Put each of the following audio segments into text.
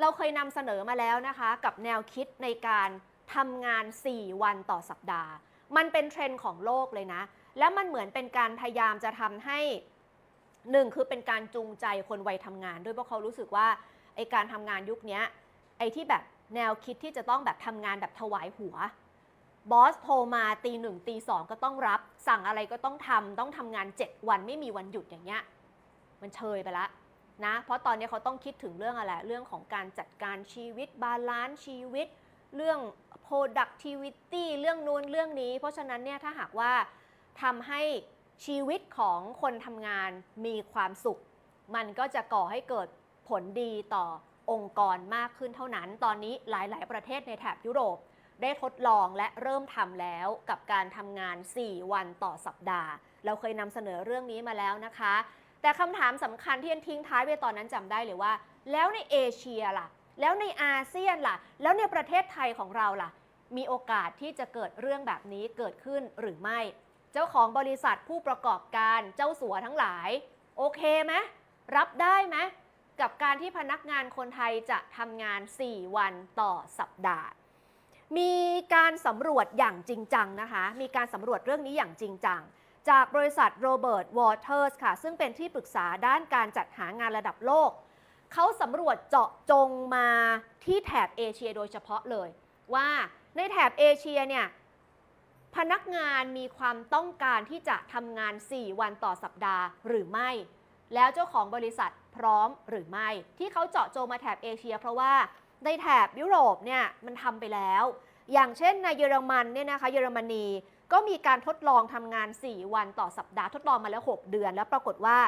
เราเคยนำเสนอมาแล้วนะคะ กับแนวคิดในการทำงาน 4 วันต่อสัปดาห์ มันเป็นเทรนด์ของโลกเลยนะ แล้วมันเหมือนเป็นการพยายามจะทำให้หนึ่งคือเป็นการจูงใจคนวัยทำงาน ด้วยเพราะเขารู้สึกว่าไอการทำงานยุคนี้ไอที่แบบแนวคิดที่จะต้องแบบทำงานแบบถวายหัวบอสโทรมาตีหนึ่งตีสองก็ต้องรับ สั่งอะไรก็ต้องทำต้องทำงาน 7 วันไม่มีวันหยุดอย่างเงี้ยมันเชยไปละ นะ เพราะตอนนี้เขาต้องคิดถึงเรื่องอะไร เรื่องของการจัดการชีวิต บาลานซ์ชีวิต เรื่อง productivity เรื่องนู้นเรื่องนี้ เพราะฉะนั้นเนี่ยถ้าหากว่าทำให้ชีวิตของคนทำงานมีความสุข มันก็จะก่อให้เกิดผลดีต่อองค์กรมากขึ้นเท่านั้น ตอนนี้หลาย ๆ ประเทศในแถบยุโรปได้ทดลองและเริ่มทำแล้วกับการทำงาน 4 วันต่อสัปดาห์ เราเคยนำเสนอเรื่องนี้มาแล้วนะคะ แต่คำถามสำคัญที่ยันทิ้งท้ายไปตอนนั้นจำได้เลยว่า แล้วในเอเชียล่ะ แล้วในอาเซียนล่ะ แล้วในประเทศไทยของเราล่ะ มีโอกาสที่จะเกิดเรื่องแบบนี้เกิดขึ้นหรือไม่ เจ้าของบริษัทผู้ประกอบการเจ้าสัวทั้งหลาย โอเคไหมรับได้ไหมกับการที่พนักงานคนไทยจะทำงาน 4 วันต่อสัปดาห์ มีการสำรวจอย่างจริงจังนะคะ มีการสำรวจเรื่องนี้อย่างจริงจัง จากบริษัทโรเบิร์ตวอเตอร์สค่ะ ซึ่งเป็นที่ปรึกษาด้านการจัดหางานระดับโลก เขาสำรวจเจาะจงมาที่แถบเอเชียโดยเฉพาะเลย ว่าในแถบเอเชียเนี่ยพนักงานมีความต้องการที่จะทำงาน 4 วันต่อสัปดาห์หรือไม่ แล้วเจ้าของบริษัทพร้อมหรือไม่ ที่เขาเจาะจงมาแถบเอเชีย เพราะว่าในแถบยุโรปเนี่ยมันทำไปแล้ว อย่างเช่นในเยอรมันเนี่ยนะคะเยอรมนี ก็มีการทดลองทำงาน 4 วันต่อสัปดาห์ทดลองมาแล้ว 6 เดือน แล้วปรากฏว่า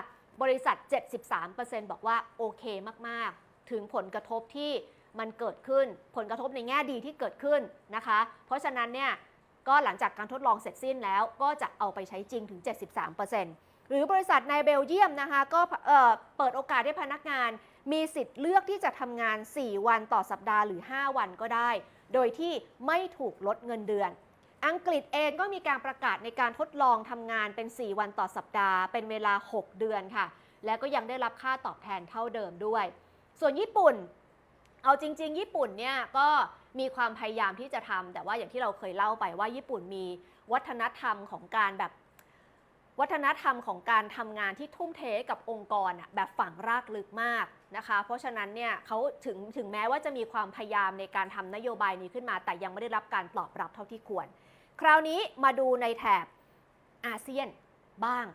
บริษัท 73%บอกว่าโอเคมาก ๆ ถึงผลกระทบที่มันเกิดขึ้น ผลกระทบในแง่ดีที่เกิดขึ้นนะคะ เพราะฉะนั้นเนี่ยก็หลังจากการทดลองเสร็จสิ้นแล้วก็จะเอาไปใช้จริงถึง 73%หรือบริษัทในเบลเยียมนะคะก็เเปิดโอกาสให้พนักงาน มีสิทธิ์เลือกที่จะทำงาน 4 วันต่อสัปดาห์หรือ 5 วันก็ได้ โดยที่ไม่ถูกลดเงินเดือน อังกฤษเองก็มีการประกาศในการทดลองทำงานเป็น 4 วันต่อสัปดาห์ เป็นเวลา 6 เดือนค่ะ และก็ยังได้รับค่าตอบแทนเท่าเดิมด้วย ส่วนญี่ปุ่น เอาจริง ๆ ญี่ปุ่นเนี่ยก็มีความพยายามที่จะทำแต่ว่าอย่างที่เราเคยเล่าไปว่าญี่ปุ่นมีวัฒนธรรมของการแบบวัฒนธรรมของการทำงานที่ทุ่มเทกับองค์กรแบบฝังรากลึกมากนะคะ เพราะฉะนั้นเนี่ยเขาถึงถึงแม้ว่าจะมีความพยายามในการทำนโยบายนี้ขึ้นมา แต่ยังไม่ได้รับการตอบรับเท่าที่ควร คราวนี้มาดูในแถบอาเซียนบ้าง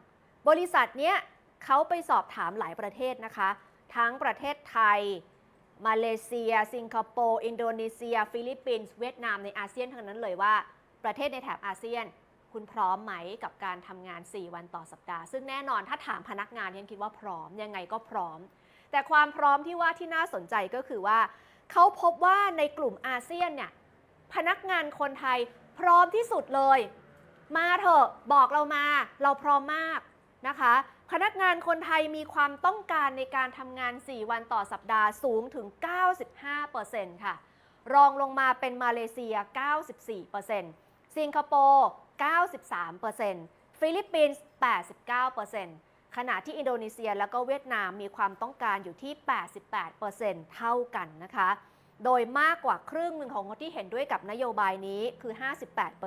บริษัทเนี้ยเขาไปสอบถามหลายประเทศนะคะ ทั้งประเทศไทย มาเลเซีย สิงคโปร์ อินโดนีเซีย ฟิลิปปินส์ เวียดนามในอาเซียนทั้งนั้นเลยว่า ประเทศในแถบอาเซียน คุณพร้อมไหมกับการทำงาน 4 วันต่อสัปดาห์ ซึ่งแน่นอนถ้าถามพนักงานยังคิดว่าพร้อม ยังไงก็พร้อม แต่ความพร้อมที่ว่าที่น่าสนใจก็คือว่า เขาพบว่าในกลุ่มอาเซียนเนี่ยพนักงานคนไทย พร้อมที่สุดเลย มาเถอะบอกเรามา เราพร้อมมากนะคะ พนักงานคนไทยมีความต้องการในการทำงาน 4 วันต่อสัปดาห์สูงถึง 95%ค่ะ รองลงมาเป็นมาเลเซีย 94%สิงคโปร์ 93%ฟิลิปปินส์ 89%ขณะที่อินโดนีเซียแล้วก็เวียดนามมีความต้องการอยู่ที่ 88%เท่ากันนะคะ โดยมากกว่าครึ่งหนึ่งของคนที่เห็นด้วยกับนโยบายนี้คือ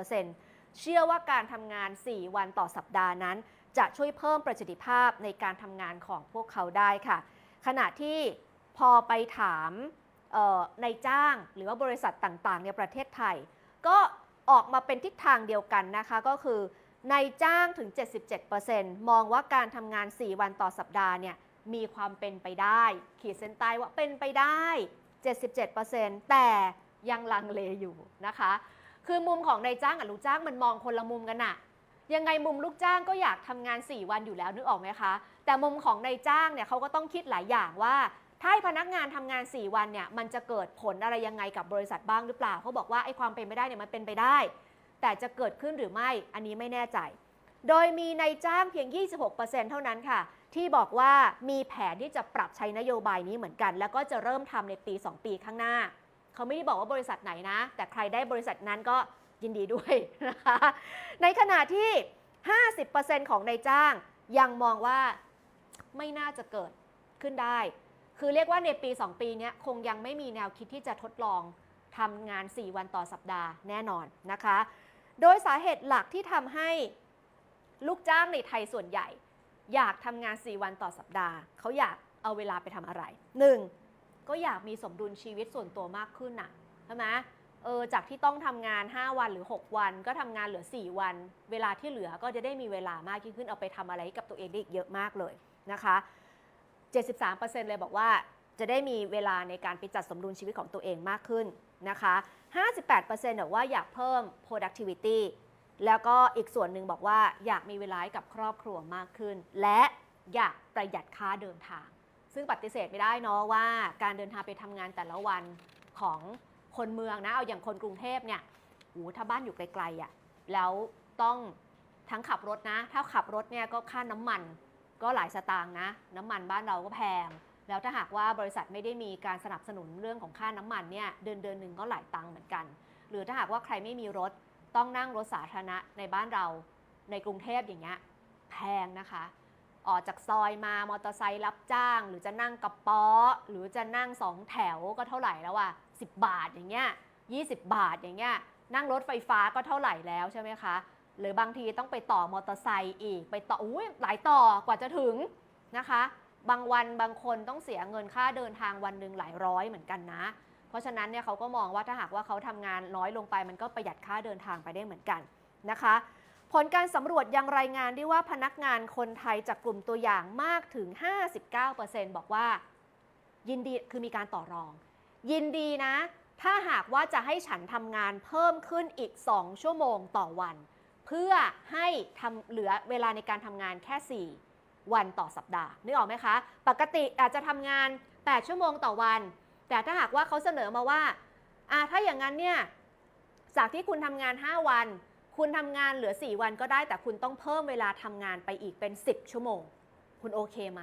58%เชื่อว่าการทำงาน 4 วันต่อสัปดาห์นั้น จะช่วยเพิ่มประสิทธิภาพในการทำงานของพวกเขาได้ค่ะ ขณะที่พอไปถามในจ้างหรือว่าบริษัทต่างๆ ในประเทศไทย ก็ออกมาเป็นทิศทางเดียวกันนะคะก็คือในจ้างถึง 77%มองว่าการทำงาน 4 วันต่อสัปดาห์เนี่ยมีความเป็นไปได้ ขีดเส้นใต้ว่าเป็นไปได้ 77%แต่ยังลังเลอยู่นะคะ คือมุมของนายจ้างกับลูกจ้างมันมองคนละมุมกันอะยังไงมุมลูกจ้างก็อยากทำงาน 4 วันอยู่แล้วนึกออกไหมคะ แต่มุมของนายจ้างเนี่ยเขาก็ต้องคิดหลายอย่างว่า ถ้าพนักงานทำงาน 4 วันเนี่ยมันจะเกิดผลอะไรยังไงกับบริษัทบ้างหรือเปล่าเขาบอกว่าไอ้ความเป็นไปได้เนี่ยมันเป็นไปได้ แต่จะเกิดขึ้นหรือไม่อันนี้ไม่แน่ใจ โดยมีนายจ้างเพียง 26%เท่านั้นค่ะ ที่บอกว่ามีแผนที่จะปรับใช้นโยบายนี้เหมือนกัน แล้วก็จะเริ่มทำในปี 2 ปีข้างหน้า เขาไม่ได้บอกว่าบริษัทไหนนะ แต่ใครได้บริษัทนั้นก็ยินดีด้วยนะคะในขณะที่ 50%ของนายจ้างยังมองว่าไม่น่าจะเกิดขึ้นได้ คือเรียกว่าในปี 2 ปีนี้คงยังไม่มีแนวคิดที่จะทดลองทำงาน 4 วันต่อสัปดาห์แน่นอนนะคะ โดยสาเหตุหลักที่ทำให้ลูกจ้างในไทยส่วนใหญ่ อยากทำงาน 4 วันต่อสัปดาห์ เขาอยากเอาเวลาไปทำอะไร 1. ก็อยากมีสมดุลชีวิตส่วนตัวมากขึ้นน่ะใช่ไหมเออจากที่ต้องทำงาน 5 วันหรือ 6 วัน ก็ทำงานเหลือ 4 วัน เวลาที่เหลือก็จะได้มีเวลามากยิ่งขึ้นเอาไปทำอะไรให้กับตัวเองได้อีกเยอะมากเลยนะคะ 73%เลยบอกว่าจะได้มีเวลาในการไปจัดสมดุลชีวิตของตัวเองมากขึ้นนะคะ 58%บอกว่าอยากเพิ่ม productivity แล้วก็อีกส่วนหนึ่งบอกว่าอยากมีเวลาให้กับครอบครัวมากขึ้น และอยากประหยัดค่าเดินทาง ซึ่งปฏิเสธไม่ได้เนาะว่าการเดินทางไปทำงานแต่ละวันของคนเมืองนะเอาอย่างคนกรุงเทพเนี่ยโอ้ถ้าบ้านอยู่ไกลๆอะ่ะแล้วต้องทั้งขับรถนะ ถ้าขับรถเนี่ยก็ค่าน้ำมันก็หลายสตางค์นะ น้ำมันบ้านเราก็แพง แล้วถ้าหากว่าบริษัทไม่ได้มีการสนับสนุนเรื่องของค่าน้ำมันเนี่ยเดือนเดือนหนึ่งก็หลายตังค์เหมือนกัน หรือถ้าหากว่าใครไม่มีรถ ต้องนั่งรถสาธารณะในบ้านเราในกรุงเทพอย่างเงี้ยแพงนะคะ ออกจากซอยมามอเตอร์ไซค์รับจ้าง หรือจะนั่งกระป๋อหรือจะนั่งสองแถวก็เท่าไหร่แล้วอะ10 บาทอย่างเงี้ย20 บาทอย่างเงี้ยนั่งรถไฟฟ้าก็เท่าไหร่แล้วใช่ไหมคะ หรือบางทีต้องไปต่อมอเตอร์ไซค์อีก ไปต่ออุ้ยหลายต่อกว่าจะถึงนะคะ บางวันบางคนต้องเสียเงินค่าเดินทางวันหนึ่งหลายร้อยเหมือนกันนะ เพราะฉะนั้นเนี่ยเขาก็มองว่าถ้าหากว่าเขาทำงานน้อยลงไป มันก็ประหยัดค่าเดินทางไปได้เหมือนกันนะคะ ผลการสำรวจยังรายงานได้ว่าพนักงานคนไทยจากกลุ่มตัวอย่างมากถึง 59%บอกว่า ยินดีคือมีการต่อรอง ยินดีนะ ถ้าหากว่าจะให้ฉันทำงานเพิ่มขึ้นอีก 2 ชั่วโมงต่อวัน เพื่อให้ทำเหลือเวลาในการทำงานแค่ 4 วันต่อสัปดาห์นึกออกไหมคะ ปกติอาจจะทำงาน 8 ชั่วโมงต่อวัน แต่ถ้าหากว่าเขาเสนอมาว่าอ่าถ้าอย่างนั้นเนี่ยจากที่คุณทำงาน 5 วัน คุณทำงานเหลือ 4 วันก็ได้ แต่คุณต้องเพิ่มเวลาทำงานไปอีกเป็น 10 ชั่วโมง คุณโอเคไหม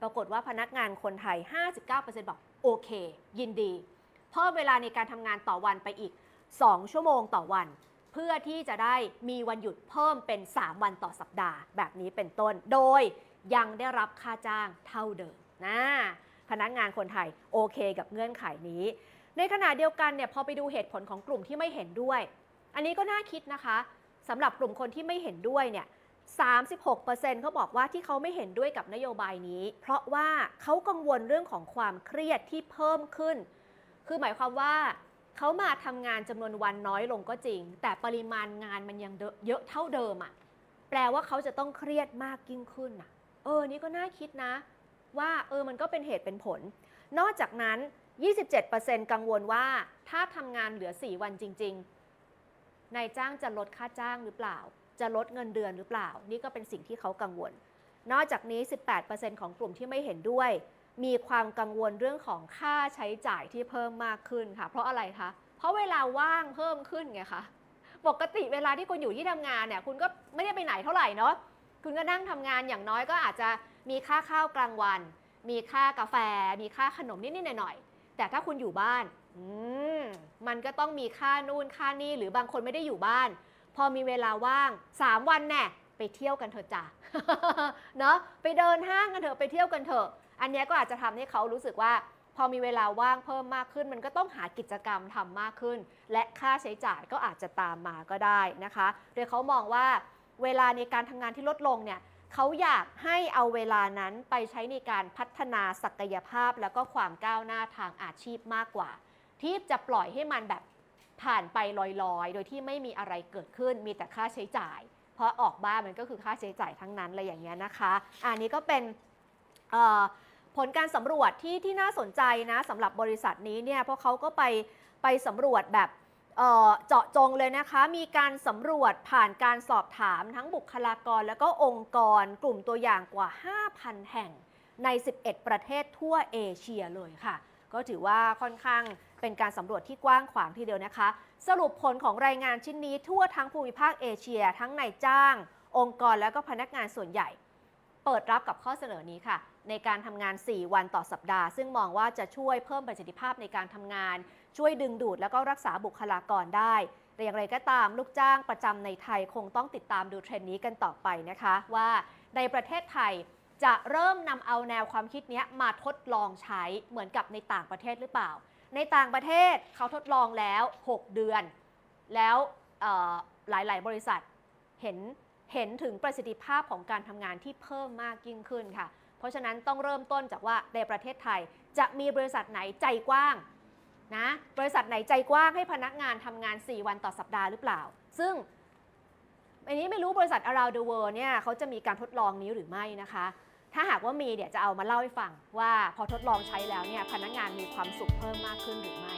ปรากฏว่าพนักงานคนไทย 59%บอกโอเค ยินดี เพิ่มเวลาในการทำงานต่อวันไปอีก 2 ชั่วโมงต่อวัน เพื่อที่จะได้มีวันหยุดเพิ่มเป็น 3 วันต่อสัปดาห์ แบบนี้เป็นต้น โดยยังได้รับค่าจ้างเท่าเดิมนะ พนักงานคนไทยโอเคกับเงื่อนไขนี้ ในขณะเดียวกันเนี่ยพอไปดูเหตุผลของกลุ่มที่ไม่เห็นด้วย อันนี้ก็น่าคิดนะคะสำหรับกลุ่มคนที่ไม่เห็นด้วยเนี่ย36%เขาบอกว่าที่เขาไม่เห็นด้วยกับนโยบายนี้ เพราะว่าเขากังวลเรื่องของความเครียดที่เพิ่มขึ้น คือหมายความว่าเขามาทำงานจำนวนวันน้อยลงก็จริง แต่ปริมาณงานมันยังเยอะเท่าเดิมอะ่ะ แปลว่าเขาจะต้องเครียดมากยิ่งขึ้นอะ เออ นี่ก็น่าคิดนะ ว่าเออมันก็เป็นเหตุเป็นผล นอกจากนั้น 27%กังวลว่าถ้าทำงานเหลือ 4 วันจริง ๆ นายจ้างจะลดค่าจ้างหรือเปล่า จะลดเงินเดือนหรือเปล่า นี่ก็เป็นสิ่งที่เขากังวล นอกจากนี้ 18%ของกลุ่มที่ไม่เห็นด้วย มีความกังวลเรื่องของค่าใช้จ่ายที่เพิ่มมากขึ้นค่ะ เพราะอะไรคะ เพราะเวลาว่างเพิ่มขึ้นไงคะ ปกติเวลาที่คุณอยู่ที่ทำงานเนี่ย คุณก็ไม่ได้ไปไหนเท่าไหร่เนาะ คุณก็นั่งทำงานอย่างน้อยก็อาจจะ มีค่าข้าวกลางวัน มีค่ากาแฟ มีค่าขนมนิดๆหน่อยๆแต่ถ้าคุณอยู่บ้านมมันก็ต้องมีค่านู่นค่านี่หรือบางคนไม่ได้อยู่บ้าน พอมีเวลาว่าง 3 วันแน่ไปเที่ยวกันเถอะจ้ะเนาะไปเดินห้างกันเถอะไปเที่ยวกันเถอะ อันนี้ก็อาจจะทำให้เขารู้สึกว่าพอมีเวลาว่างเพิ่มมากขึ้น มันก็ต้องหากิจกรรมทำมากขึ้น และค่าใช้จ่ายก็อาจจะตามมาก็ได้นะคะ โดยเขามองว่าเวลาในการทำงานที่ลดลงเนี่ย เขาอยากให้เอาเวลานั้นไปใช้ในการพัฒนาศักยภาพแล้วก็ความก้าวหน้าทางอาชีพมากกว่า ที่จะปล่อยให้มันแบบผ่านไปลอยๆ โดยที่ไม่มีอะไรเกิดขึ้นมีแต่ค่าใช้จ่าย เพราะออกบ้านมันก็คือค่าใช้จ่ายทั้งนั้นอะไรอย่างเงี้ยนะคะอันนี้ก็เป็นผลการสำรวจที่ที่น่าสนใจนะสำหรับบริษัทนี้เนี่ยเพราะเขาก็ไปไปสำรวจแบบ เจาะจงเลยนะคะ มีการสำรวจผ่านการสอบถามทั้งบุคลากรแล้วก็องค์กรกลุ่มตัวอย่างกว่า 5,000 แห่งใน 11 ประเทศทั่วเอเชียเลยค่ะ ก็ถือว่าค่อนข้างเป็นการสำรวจที่กว้างขวางทีเดียวนะคะ สรุปผลของรายงานชิ้นนี้ทั่วทั้งภูมิภาคเอเชีย ทั้งนายจ้าง องค์กรแล้วก็พนักงานส่วนใหญ่ เปิดรับกับข้อเสนอนี้ค่ะ ในการทำงาน 4 วันต่อสัปดาห์ ซึ่งมองว่าจะช่วยเพิ่มประสิทธิภาพในการทำงาน ช่วยดึงดูดแล้วก็รักษาบุคลากรได้แต่อย่างไรก็ตามลูกจ้างประจำในไทยคงต้องติดตามดูเทรนด์นี้กันต่อไปนะคะ ว่าในประเทศไทยจะเริ่มนำเอาแนวความคิดนี้มาทดลองใช้เหมือนกับในต่างประเทศหรือเปล่า ในต่างประเทศเขาทดลองแล้ว 6 เดือน แล้วหลาย ๆ บริษัทเห็นเห็นถึงประสิทธิภาพของการทำงานที่เพิ่มมากยิ่งขึ้นค่ะ เพราะฉะนั้นต้องเริ่มต้นจากว่าในประเทศไทยจะมีบริษัทไหนใจกว้าง นะบริษัทไหนใจกว้างให้พนักงานทำงาน 4 วันต่อสัปดาห์หรือเปล่า ซึ่งอันนี้ไม่รู้บริษัท around the world เนี่ยเขาจะมีการทดลองนี้หรือไม่นะคะ ถ้าหากว่ามีเดี๋ยวจะเอามาเล่าให้ฟังว่าพอทดลองใช้แล้วเนี่ยพนักงานมีความสุขเพิ่มมากขึ้นหรือไม่